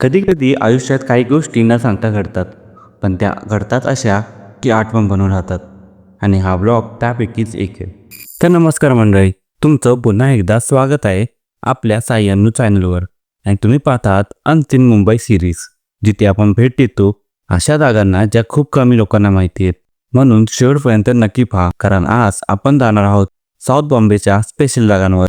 कधी कधी आयुष्यात काही गोष्टी न सांगता घडतात पण त्या घडतात अशा की आठवण बनून राहतात. आणि हा ब्लॉग त्यापैकीच एक आहे. तर नमस्कार मंडळी तुमचं पुन्हा एकदा स्वागत आहे आपल्या सायन्नू चॅनलवर. आणि तुम्ही पाहतात अंतिम मुंबई सिरीज जिथे आपण भेट देतो अशा जागांना ज्या खूप कमी लोकांना माहिती आहेत. म्हणून शेवटपर्यंत नक्की पहा कारण आज आपण जाणार आहोत साऊथ बॉम्बेच्या स्पेशल जागांवर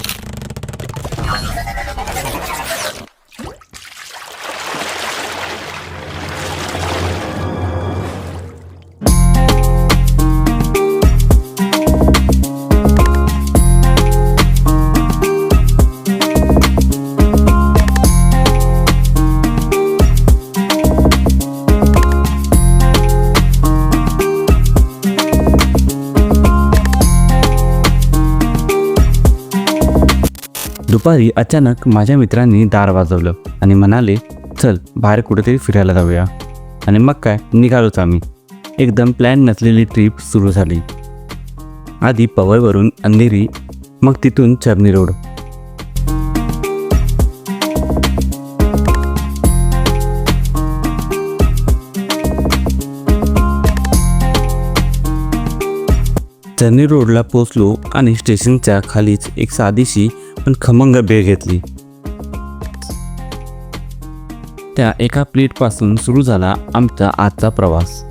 दुपारी अचानक माझ्या मित्रांनी दार वाजवलं आणि म्हणाले चल बाहेर कुठेतरी फिरायला जाऊया. आणि मग काय निघालोच आम्ही. एकदम प्लॅन नसलेली ट्रिप सुरू झाली. आधी पवईवरून अंधेरी मग तिथून चरणी रोड. चरणी रोडला पोचलो आणि स्टेशनच्या खालीच एक साधीशी पण खमंग बेळ घेतली. त्या एका प्लेटपासून सुरू झाला आमचा आजचा प्रवास.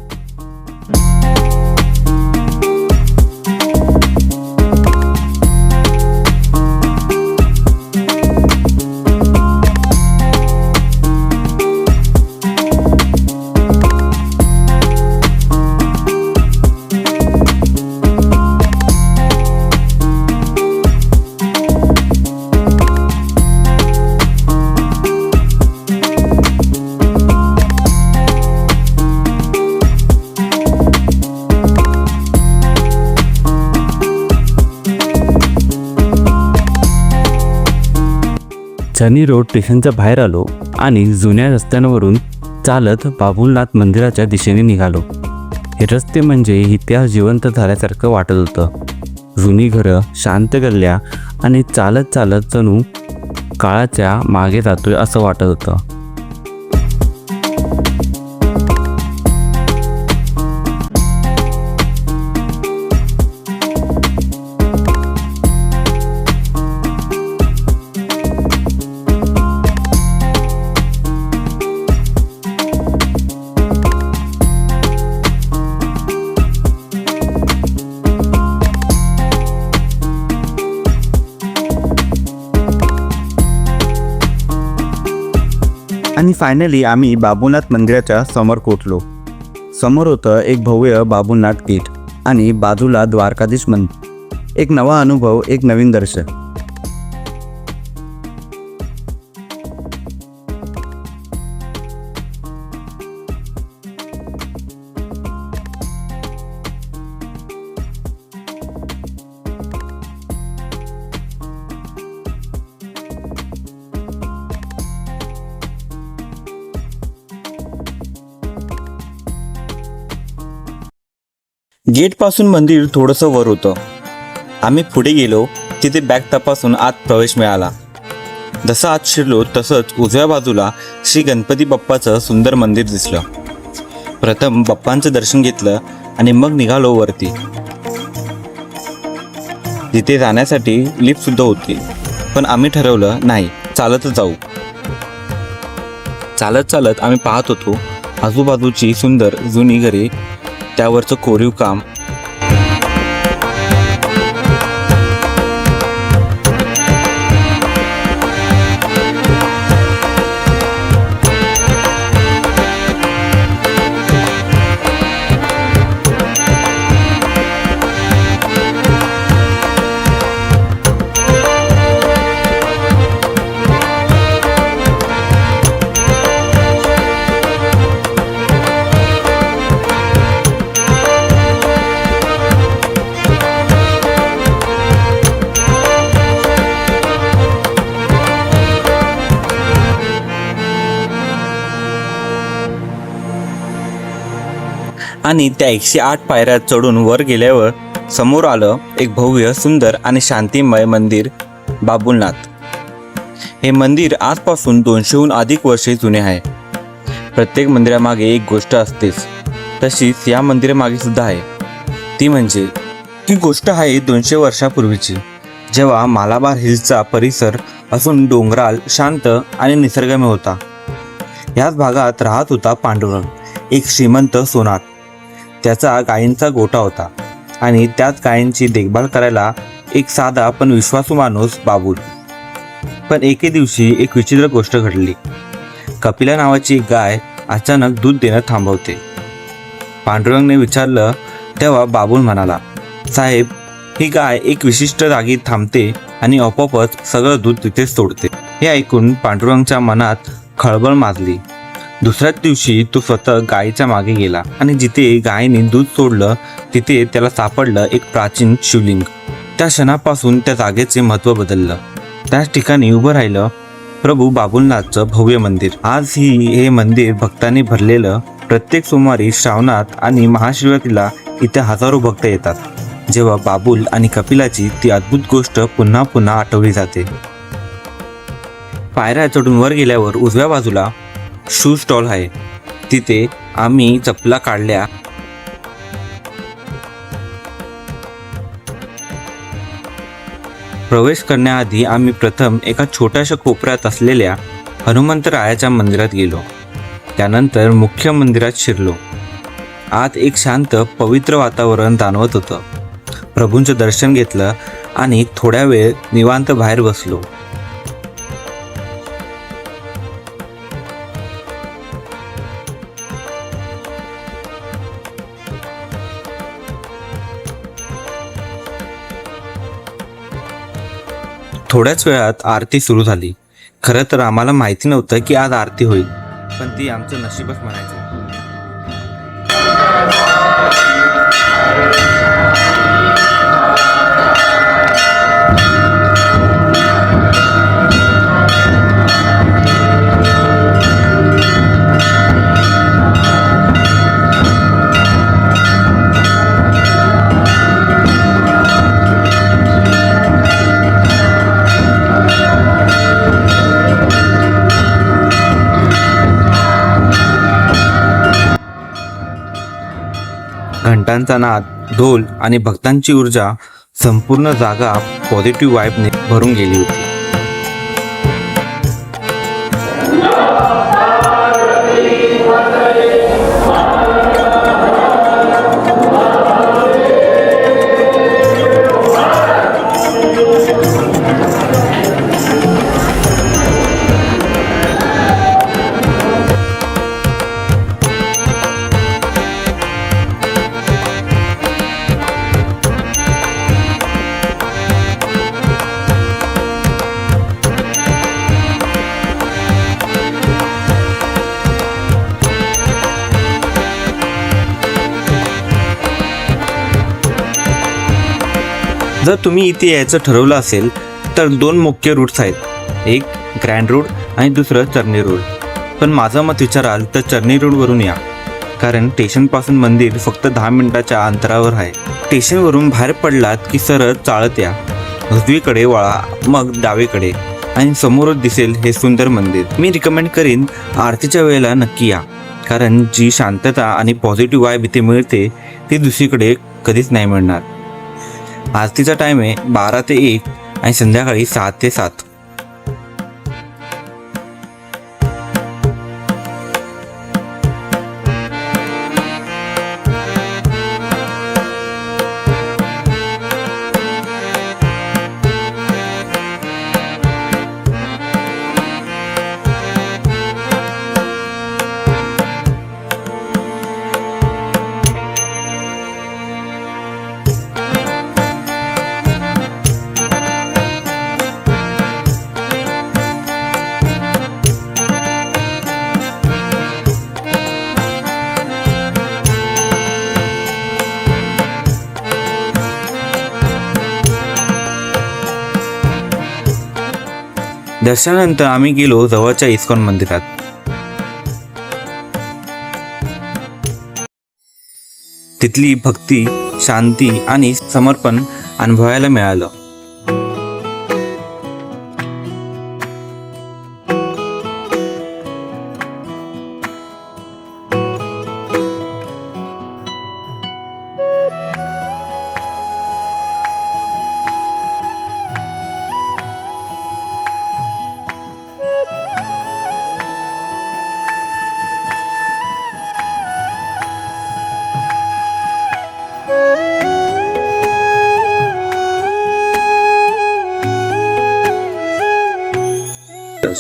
चनी रोड स्टेशनच्या बाहेर आलो आणि जुन्या रस्त्यांवरून चालत बाबुलनाथ मंदिराच्या दिशेने निघालो. हे रस्ते म्हणजे इतिहास जिवंत झाल्यासारखं वाटत होतं. जुनी घरं शांत गल्ल्या आणि चालत चालत जणू काळाच्या मागे जातोय असं वाटत होतं. आणि फायनली आम्ही बाबूनाथ मंदिराच्या समोर पोचलो समोर होतं एक भव्य बाबूनाथ पीठ आणि बाजूला द्वारकाधीश मंदिर. एक नवा अनुभव एक नवीन दर्शन. गेटपासून मंदिर थोडंसं वर होतं. आम्ही पुढे गेलो तिथे बॅग तपासून आत प्रवेश मिळाला. जसं आत शिरलो तसंच उजव्या बाजूला श्री गणपती बाप्पाचं सुंदर मंदिर दिसलं. प्रथम बाप्पांचं दर्शन घेतलं आणि मग निघालो वरती. तिथे जाण्यासाठी लिफ्ट सुद्धा होती पण आम्ही ठरवलं नाही चालतच जाऊ. चालत चालत आम्ही पाहत होतो आजूबाजूची सुंदर जुनी घरे त्यावरचं कोरीव काम आणि त्या एकशे आठ पायऱ्या चढून वर गेल्यावर समोर आलं एक भव्य सुंदर आणि शांतिमय मंदिर बाबुलनाथ. हे मंदिर आजपासून दोनशेहून अधिक वर्षे जुने आहे. प्रत्येक मंदिरामागे एक गोष्ट असतेच. तशीच या मंदिरामागे सुद्धा आहे. ती म्हणजे ती गोष्ट आहे दोनशे वर्षापूर्वीची. जेव्हा मालाबार हिल्सचा परिसर असून डोंगराल शांत आणि निसर्गमय होता. याच भागात राहत होता पांडुरंग एक श्रीमंत सोनार. त्याचा गायींचा गोठा होता आणि त्याच गायींची देखभाल करायला एक साधा पण विश्वासू माणूस बाबूल. पण एके दिवशी एक विचित्र गोष्ट घडली. कपिला नावाची एक गाय अचानक दूध देणं थांबवते. पांडुरंगने विचारलं तेव्हा बाबूल म्हणाला साहेब ही गाय एक विशिष्ट जागी थांबते आणि आपोआपच सगळं दूध तिथेच सोडते हे ऐकून पांडुरंगच्या मनात खळबळ माजली. दुसऱ्याच दिवशी तो स्वतः गायीच्या मागे गेला आणि जिथे गायीने दूध सोडलं तिथे त्याला सापडलं एक प्राचीन शिवलिंग. त्या क्षणापासून त्या जागेचे महत्त्व बदललं. त्याच ठिकाणी उभं राहिलं प्रभू बाबुलनाथचं भव्य मंदिर. आज ही हे मंदिर भक्तांनी भरलेलं प्रत्येक सोमवारी श्रावणात आणि महाशिवरात्रीला इथे हजारो भक्त येतात. जेव्हा बाबुल आणि कपिलाची ती अद्भुत गोष्ट पुन्हा पुन्हा आठवली जाते. पायऱ्या चढून वर गेल्यावर उजव्या बाजूला शू स्टॉल आहे. तिथे आम्ही चपला काढल्या. प्रवेश करण्याआधी आम्ही प्रथम एका छोट्याशा कोपऱ्यात असलेल्या हनुमंतरायाच्या मंदिरात गेलो. त्यानंतर मुख्य मंदिरात शिरलो. आत एक शांत पवित्र वातावरण जाणवत होतं. प्रभूंचं दर्शन घेतलं आणि थोड्या वेळ निवांत बाहेर बसलो. थोड्याच वेळात आरती सुरू झाली. खरं तर आम्हाला माहिती नव्हतं की आज आरती होईल पण ती आमचं नशीबच म्हणायचं. घंटांचा नाद ढोल आणि भक्तांची ऊर्जा संपूर्ण जागा पॉझिटिव्ह वाईबने भरून गेली होती. जर तुम्ही इथे यायचं ठरवलं असेल तर दोन मुख्य रूट्स आहेत. एक ग्रँड रोड आणि दुसरं चर्नी रोड पण माझं मत विचाराल तर चर्नी रोडवरून या. कारण स्टेशनपासून मंदिर फक्त दहा मिनिटाच्या अंतरावर आहे. स्टेशनवरून बाहेर पडलात की सरळ चाळत या. उजवीकडे वळा मग डावीकडे. आणि समोरच दिसेल हे सुंदर मंदिर. मी रिकमेंड करीन आरतीच्या वेळेला नक्की या. कारण जी शांतता आणि पॉझिटिव्ह वाईब इथे मिळते ती दुसरीकडे कधीच नाही मिळणार. आरतीचा टाइम आहे बारा ते एक आणि संध्याकाळी सात ते सात. दर्शनानंतर आम्ही गेलो जवळच्या इस्कॉन मंदिरात. तिथली भक्ती शांती आणि समर्पण अनुभवायला मिळालं.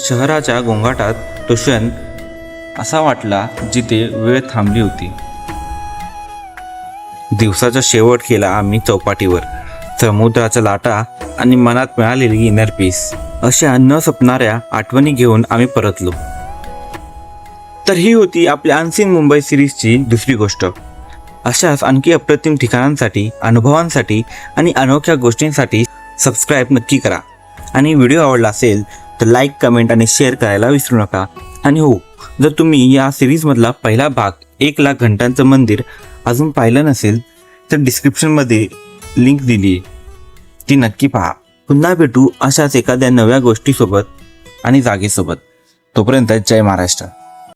शहराच्या गोंगाटात तो क्षण असा वाटला जिथे वेळ थांबली होती. दिवसाचा शेवट केला आम्ही चौपाटीवर. समुद्राचा लाटा आणि मनात मिळालेली इनर पीस अशा न सपणाऱ्या आठवणी घेऊन आम्ही परतलो. तर ही होती आपल्या अनसीन मुंबई सिरीजची दुसरी गोष्ट. अशाच आणखी अप्रतिम ठिकाणांसाठी अनुभवांसाठी आणि अनोख्या गोष्टींसाठी सबस्क्राईब नक्की करा. आणि व्हिडिओ आवडला असेल तर लाईक कमेंट आणि शेअर करायला विसरू नका. आणि हो जर तुम्ही या सिरीजमधला पहिला भाग एक लाख घंटांचं मंदिर अजून पाहिलं नसेल तर डिस्क्रिप्शनमध्ये लिंक दिली आहे. ती नक्की पहा. पुन्हा भेटू अशाच एखाद्या नव्या गोष्टीसोबत आणि जागेसोबत. तोपर्यंत जय महाराष्ट्र.